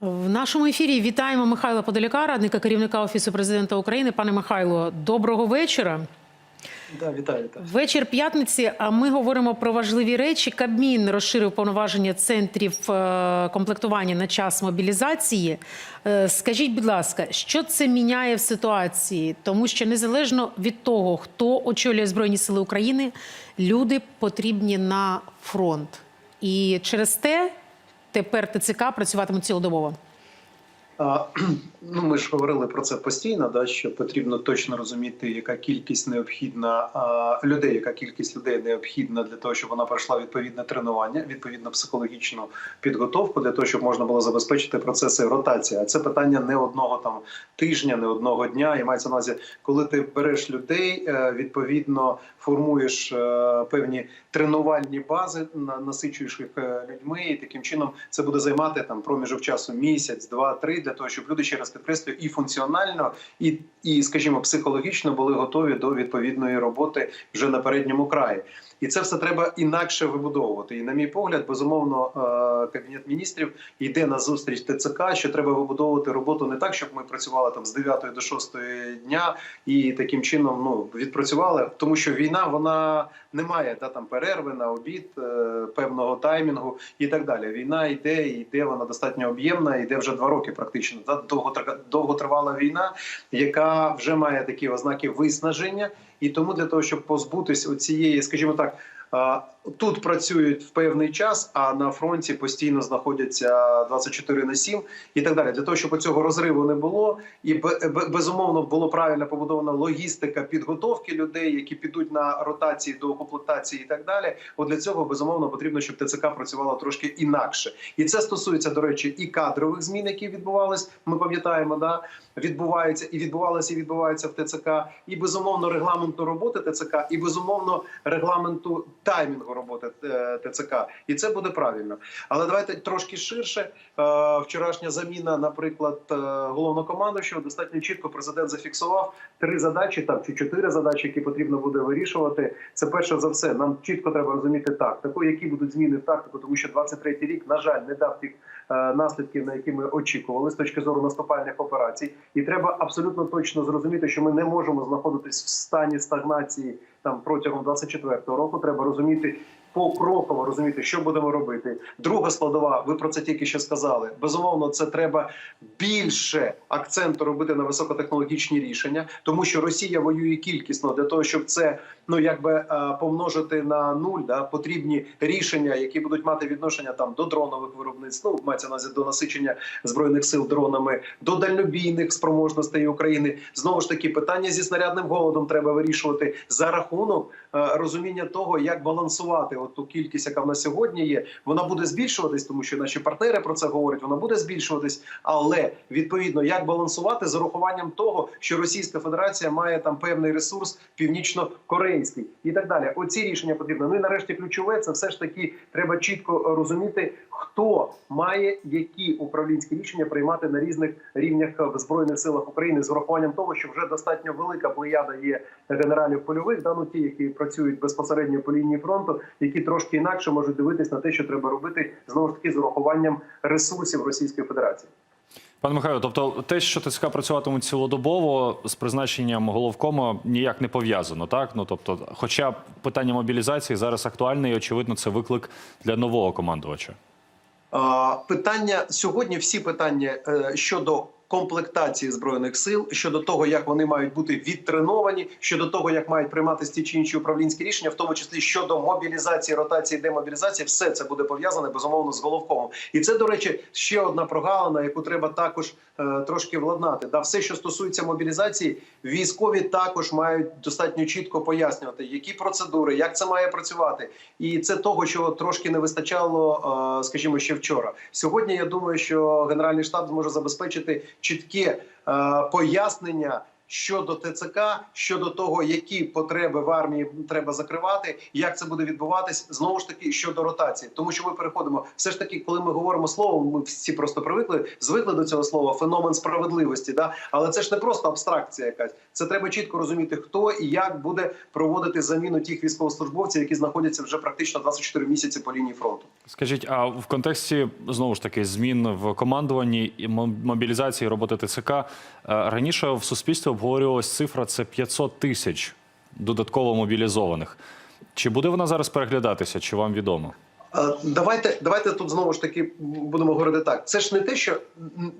В нашому ефірі вітаємо Михайла Подоляка, радника керівника Офісу президента України. Пане Михайло, доброго вечора. Да, вітаю, вітаю. Вечір п'ятниці. А ми говоримо про важливі речі. Кабмін розширив повноваження центрів е, комплектування на час мобілізації. Е, Скажіть, будь ласка, що це міняє в ситуації? Тому що незалежно від того, хто очолює збройні сили України, люди потрібні на фронт. І через те тепер ТЦК працюватимуть цілодобово. Ну, ми ж говорили про це постійно, да, що потрібно точно розуміти, яка кількість необхідна людей, яка кількість людей необхідна для того, щоб вона пройшла відповідне тренування, відповідно психологічну підготовку для того, щоб можна було забезпечити процеси ротації. А це питання не одного там тижня, не одного дня. І мається на увазі, коли ти береш людей, е, відповідно формуєш е, певні тренувальні бази, на- насичуєш їх е, людьми, і таким чином це буде займати там проміжок часу місяць, два-три для того, щоб люди ще раз підкреслюю і функціонально, і, і скажімо, психологічно були готові до відповідної роботи вже на передньому краї. І це все треба інакше вибудовувати. І на мій погляд, безумовно, е, кабінет міністрів йде на зустріч ТЦК, що треба вибудовувати роботу не так, щоб ми працювали там з 9 до 6 дня і таким чином ну відпрацювали, тому що війна вона не має да там перерви на обід, е, певного таймінгу і так далі. Війна йде, йде вона достатньо об'ємна, йде вже два роки, практично. Да? Довготр- довготривала війна, яка вже має такі ознаки виснаження. І тому для того, щоб позбутись цієї, скажімо так, тут працюють в певний час, а на фронті постійно знаходяться 24 на 7 і так далі. Для того, щоб цього розриву не було, і бе- бе- безумовно було правильно побудована логістика підготовки людей, які підуть на ротації до комплектації і так далі. От для цього безумовно потрібно, щоб ТЦК працювала трошки інакше. І це стосується, до речі, і кадрових змін, які відбувались. Ми пам'ятаємо, да відбуваються і відбувалися, і відбуваються в ТЦК, і безумовно регламенту роботи ТЦК, і безумовно регламенту таймінгу роботи е, ТЦК. І це буде правильно. Але давайте трошки ширше. Е, Вчорашня заміна, наприклад, е, головнокомандуючого, достатньо чітко президент зафіксував три задачі, там чи чотири задачі, які потрібно буде вирішувати. Це перше за все. Нам чітко треба розуміти тактику, які будуть зміни в тактику, тому що 23-й рік, на жаль, не дав тих наслідків, на які ми очікували з точки зору наступальних операцій. І треба абсолютно точно зрозуміти, що ми не можемо знаходитись в стані стагнації там протягом 24-го року. Треба розуміти. Покроково розуміти, що будемо робити. Друга складова, ви про це тільки що сказали. Безумовно, це треба більше акценту робити на високотехнологічні рішення, тому що Росія воює кількісно для того, щоб це ну якби е, помножити на нуль. Да, потрібні рішення, які будуть мати відношення там до дронових виробництв, ну мається на до насичення збройних сил дронами, до дальнобійних спроможностей України. Знову ж таки, питання зі снарядним голодом треба вирішувати за рахунок е, розуміння того, як балансувати от ту кількість, яка в нас сьогодні є. Вона буде збільшуватись, тому що наші партнери про це говорять. Вона буде збільшуватись, але відповідно як балансувати з урахуванням того, що Російська Федерація має там певний ресурс північно-корейський і так далі. Оці рішення потрібно. Ну і нарешті ключове це все ж таки треба чітко розуміти, хто має які управлінські рішення приймати на різних рівнях в збройних силах України з урахуванням того, що вже достатньо велика плеяда є генералів польових, да, ну ті, які працюють безпосередньо по лінії фронту, які трошки інакше можуть дивитись на те, що треба робити знову ж таки з урахуванням ресурсів Російської Федерації. Пане Михайло, тобто те, що ТСК працюватимуть цілодобово з призначенням головкома ніяк не пов'язано, так? Ну тобто, хоча питання мобілізації зараз актуальне і очевидно, це виклик для нового командувача. Питання сьогодні. Всі питання е, щодо комплектації збройних сил, щодо того, як вони мають бути відтреновані, щодо того, як мають прийматися ті чи інші управлінські рішення, в тому числі щодо мобілізації, ротації, демобілізації, все це буде пов'язане безумовно з головком. І це, до речі, ще одна прогалина, яку треба також трошки владнати. Да, все, що стосується мобілізації, військові також мають достатньо чітко пояснювати, які процедури, як це має працювати, і це того, що трошки не вистачало, е, скажімо, ще вчора. Сьогодні я думаю, що генеральний штаб зможе забезпечити чітке е, пояснення. Щодо ТЦК, щодо того, які потреби в армії треба закривати, як це буде відбуватись знову ж таки щодо ротації, тому що ми переходимо. Все ж таки, коли ми говоримо словом, ми всі просто привикли, звикли до цього слова феномен справедливості. Да? Але це ж не просто абстракція, якась це треба чітко розуміти, хто і як буде проводити заміну тих військовослужбовців, які знаходяться вже практично 24 місяці по лінії фронту. Скажіть, а в контексті знову ж таки змін в командуванні і мо- мобілізації роботи ТЦК е, раніше в суспільстві обговорювалась цифра це 500 тисяч додатково мобілізованих. Чи буде вона зараз переглядатися? Чи вам відомо? Е, Давайте, давайте тут знову ж таки будемо говорити так. Це ж не те, що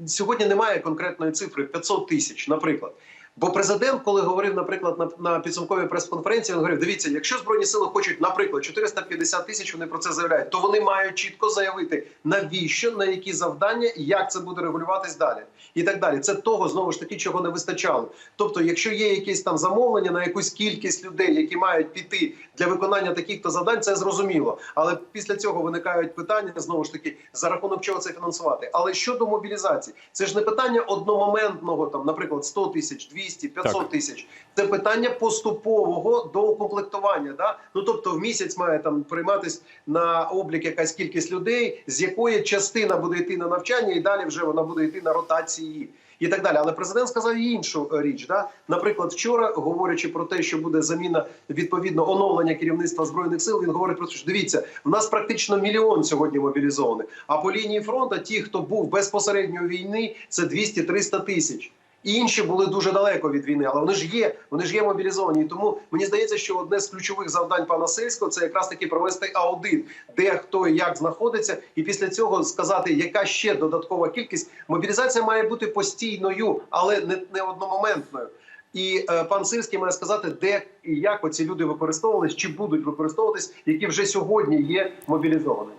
сьогодні немає конкретної цифри 500 тисяч, наприклад. Бо президент, коли говорив, наприклад, на, підсумковій прес-конференції, він говорив: дивіться, якщо збройні сили хочуть, наприклад, 450 тисяч, вони про це заявляють, то вони мають чітко заявити, навіщо, на які завдання і як це буде регулюватись далі, і так далі. Це того знову ж таки, чого не вистачало. Тобто, якщо є якісь там замовлення на якусь кількість людей, які мають піти для виконання таких то завдань, це зрозуміло. Але після цього виникають питання знову ж таки за рахунок чого це фінансувати. Але щодо мобілізації, це ж не питання одномоментного, там, наприклад, 100 тисяч, 200, 500 Так. тисяч. Це питання поступового доукомплектування. Да? Ну тобто в місяць має там прийматись на облік якась кількість людей, з якої частина буде йти на навчання, і далі вже вона буде йти на ротації. І так далі, але президент сказав іншу річ. Да? Наприклад, вчора, говорячи про те, що буде заміна відповідно оновлення керівництва збройних сил, він говорить про те, що дивіться, в нас практично мільйон сьогодні мобілізованих. А по лінії фронту ті, хто був безпосередньо війни, це 200-300 тисяч. Інші були дуже далеко від війни, але вони ж є, вони ж є мобілізовані. Тому мені здається, що одне з ключових завдань пана Сельського це якраз таки провести аудит, де хто і як знаходиться, і після цього сказати, яка ще додаткова кількість. Мобілізація має бути постійною, але не, не одномоментною. І е, пан Сирський має сказати, де і як оці люди використовувались, чи будуть використовуватись, які вже сьогодні є мобілізованими.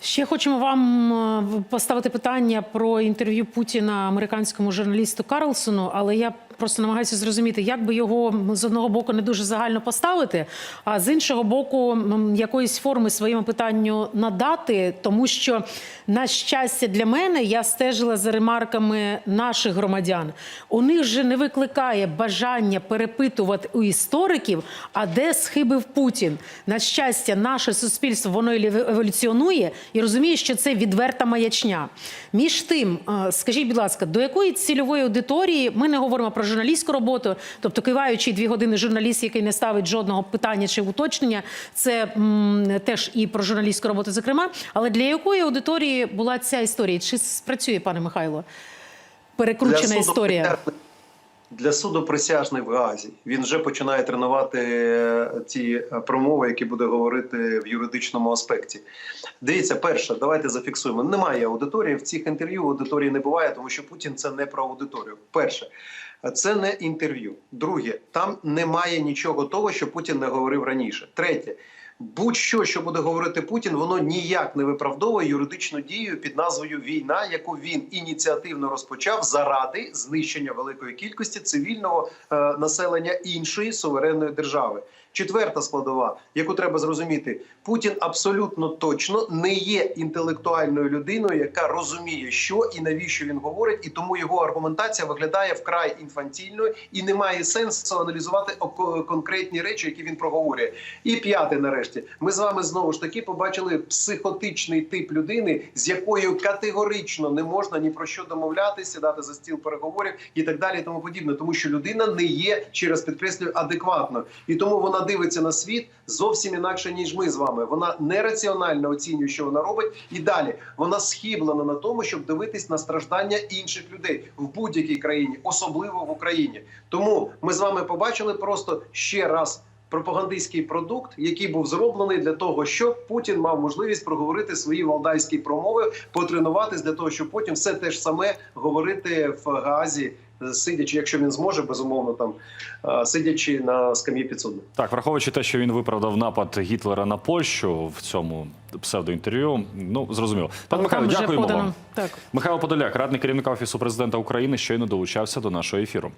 Ще хочемо вам е, поставити питання про інтерв'ю Путіна американському журналісту Карлсону, але я просто намагаюся зрозуміти, як би його з одного боку не дуже загально поставити, а з іншого боку, якоїсь форми своєму питанню надати, тому що на щастя для мене я стежила за ремарками наших громадян. У них же не викликає бажання перепитувати у істориків, а де схибив Путін. На щастя, наше суспільство воно еволюціонує і розуміє, що це відверта маячня. Між тим, е, скажіть, будь ласка, до якої цільової аудиторії ми не говоримо про журналістську роботу, тобто киваючий дві години журналіст, який не ставить жодного питання чи уточнення, це м, теж і про журналістську роботу, зокрема. Але для якої аудиторії була ця історія? Чи спрацює, пане Михайло? Перекручена історія. Для суду присяжний в Гаазі. Він вже починає тренувати е, ті е, промови, які буде говорити в юридичному аспекті. Дивіться, перше, давайте зафіксуємо. Немає аудиторії в цих інтерв'ю. Аудиторії не буває, тому що Путін це не про аудиторію. Перше, це не інтерв'ю. Друге, там немає нічого того, що Путін не говорив раніше. Третє. Будь-що, що буде говорити Путін, воно ніяк не виправдовує юридичну дію під назвою війна, яку він ініціативно розпочав заради знищення великої кількості цивільного е, населення іншої суверенної держави. Четверта складова, яку треба зрозуміти, Путін абсолютно точно не є інтелектуальною людиною, яка розуміє, що і навіщо він говорить, і тому його аргументація виглядає вкрай інфантільною і не має сенсу аналізувати конкретні речі, які він проговорює. І п'яте, нарешті, ми з вами знову ж таки побачили психотичний тип людини, з якою категорично не можна ні про що домовлятися, сідати за стіл переговорів і так далі, і тому подібне, тому що людина не є через підкреслюю адекватною, і тому вона дивиться на світ зовсім інакше ніж ми з вами. Вона нераціонально оцінює, що вона робить, і далі вона схиблена на тому, щоб дивитись на страждання інших людей в будь-якій країні, особливо в Україні. Тому ми з вами побачили просто ще раз. Пропагандистський продукт, який був зроблений для того, щоб Путін мав можливість проговорити свої валдайські промови, потренуватись для того, щоб потім все те ж саме говорити в Гаазі, сидячи, якщо він зможе, безумовно там е, сидячи на скам'ї підсудних. Так, враховуючи те, що він виправдав напад Гітлера на Польщу в цьому псевдоінтерв'ю, ну зрозуміло. Пане Михайло, дякуємо вам. Так. Михайло Подоляк, радник керівника офісу президента України, щойно долучався до нашого ефіру.